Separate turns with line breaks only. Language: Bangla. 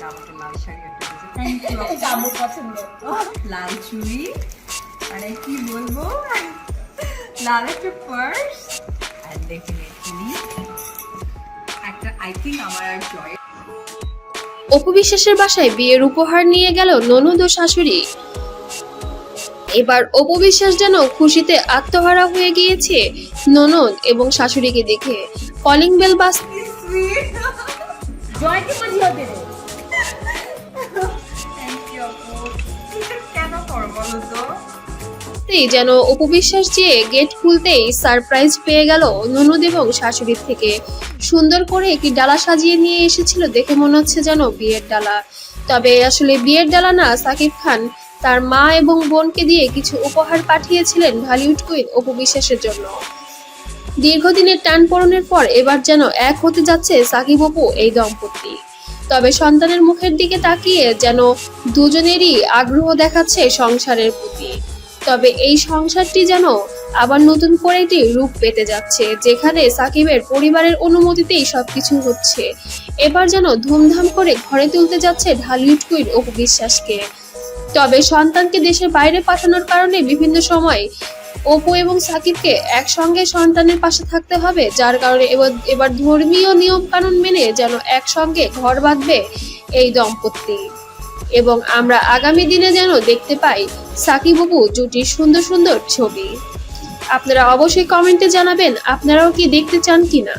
এটা আমাকে লাল শাড়ি একটা দিয়েছে।
থ্যাংক ইউ এটা পছন্দ।
লাল চুড়ি। মানে কি বলব? লাল একটা পার্স আর ডেফিনেটলি একটা আই থিঙ্ক আমার আর জয়
অপু বিশ্বাসের বাসায় বিয়ের উপহার নিয়ে গেল ননদ ও শাশুড়ি। এবার অপু বিশ্বাস যেন খুশিতে আত্মহারা হয়ে গিয়েছে ননদ এবং শাশুড়িকে দেখে। কলিং বেল বাস
জয়কে বুঝিয়ে দে
মুহূর্তেই যেন উপবিশ্বাস বিশ্বাস যে গেট খুলতেই সারপ্রাইজ পেয়ে গেল ননদ এবং শাশুড়ির থেকে। সুন্দর করে একটি ডালা সাজিয়ে নিয়ে এসেছিল দেখে মনে হচ্ছে যেন বিয়ের ডালা। তবে আসলে বিয়ের ডালা না, সাকিব খান তার মা এবং বোনকে দিয়ে কিছু উপহার পাঠিয়েছিলেন ঢালিউড কুইন অপু বিশ্বাসের জন্য। দীর্ঘদিনের টান পড়নের পর এবার যেন এক হতে যাচ্ছে সাকিব অপু এই দম্পতি। তবে সন্তানের মুখের দিকে তাকিয়ে যেন দুজনেরই আগ্রহ দেখাচ্ছে সংসারের প্রতি। তবে এই সংসারটি যেন আবার নতুন করে একটি রূপ পেতে যাচ্ছে, যেখানে সাকিবের পরিবারের অনুমতিতেই সবকিছু হচ্ছে। এবার যেন ধুমধাম করে ঘরে তুলতে যাচ্ছে ঢালিউড কুইন অপু বিশ্বাসকে। তবে সন্তানকে দেশের বাইরে পাঠানোর কারণে বিভিন্ন সময় অপু এবং সাকিবকে একসঙ্গে সন্তানের পাশে থাকতে হবে, যার কারণে এবার এবার ধর্মীয় নিয়ম কানুন মেনে যেন একসঙ্গে ঘর বাঁধবে এই দম্পতি। এবং আমরা আগামী দিনে যেন দেখতে পাই সাকিব অপু জুটির সুন্দর সুন্দর ছবি। আপনারা অবশ্যই কমেন্টে জানাবেন, আপনারাও কি দেখতে চান কিনা।